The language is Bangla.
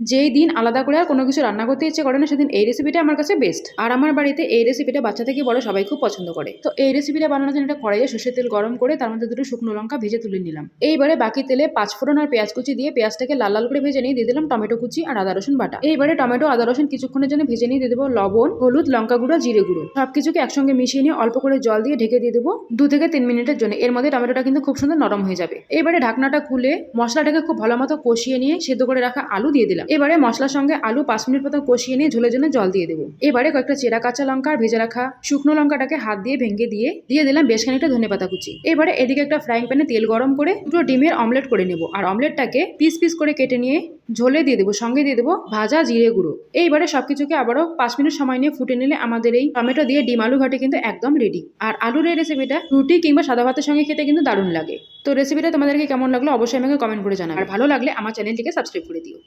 যেই দিন আলাদা করে আর কোনো কিছু রান্না করতে ইচ্ছে করে না, সেদিন এই রেসিপিটা আমার কাছে বেস্ট আর আমার বাড়িতে এই রেসিপিটা বাচ্চা থেকে বড় সবাই খুব পছন্দ করে। তো এই রেসিপিটা বানানোর জন্য একটা কড়াইয়ে সর্ষের তেল গরম করে তার মধ্যে দুটো শুকনো লঙ্কা ভেজে তুলে নিলাম। এইবারে বাকি তেলে পাঁচ ফোড়ন আর পেঁয়াজ কুচি দিয়ে পেঁয়াজটাকে লাল লাল করে ভেজে নিয়ে দিয়ে দিলাম টমেটো কুচি আর আদা রসুন বাটা। এইবারে টমেটো, আদা রসুন কিছুক্ষণের জন্য ভেজে নিয়ে দিয়ে দেবো লবণ, হলুদ, লঙ্কা গুঁড়ো, জিরে গুঁড়ো। সবকিছুকে একসঙ্গে মিশিয়ে নিয়ে অল্প করে জল দিয়ে ঢেকে দিয়ে দেবো দু থেকে তিন মিনিটের জন্য। এর মধ্যে টমেটোটা কিন্তু খুব সুন্দর নরম হয়ে যাবে। এবারে ঢাকনাটা খুলে মশলাটাকে খুব ভালো মতো কষিয়ে নিয়ে সেদ্ধ করে রাখা আলু দিয়ে দিলাম। এবারে মশলার সঙ্গে আলু পাঁচ মিনিট মতো কষিয়ে নিয়ে ঝোলের জন্য জল দিয়ে দেবো। এবারে কয়েকটা চেরা কাঁচা লঙ্কা ভেজে রাখা শুকনো লঙ্কাটাকে হাত দিয়ে ভেঙে দিয়ে দিয়ে দিলাম বেশ খানিকটা ধনে পাতা কুচি। এবারে এদিকে একটা ফ্রাইং প্যানে তেল গরম করে দুটো ডিমের অমলেট করে নেব আর অমলেটটাকে পিস পিস করে কেটে নিয়ে ঝোলে দিয়ে দেবো, সঙ্গে দিয়ে দেবো ভাজা জিরে গুঁড়ো। এইবারে সবকিছুকে আবারও পাঁচ মিনিট সময় নিয়ে ফুটে নিলে আমাদের এই টমেটো দিয়ে ডিম আলু ঘাটে কিন্তু একদম রেডি আর আলুর এই রেসিপিটা রুটি কিংবা সাদা ভাতের সঙ্গে খেতে কিন্তু দারুণ লাগে। তো রেসিপিটা তোমাদেরকে কেমন লাগল অবশ্যই আমাকে কমেন্ট করে জানাবে। আর ভালো লাগলে আমার চ্যানেলটিকে সাবস্ক্রাইব করে দিও।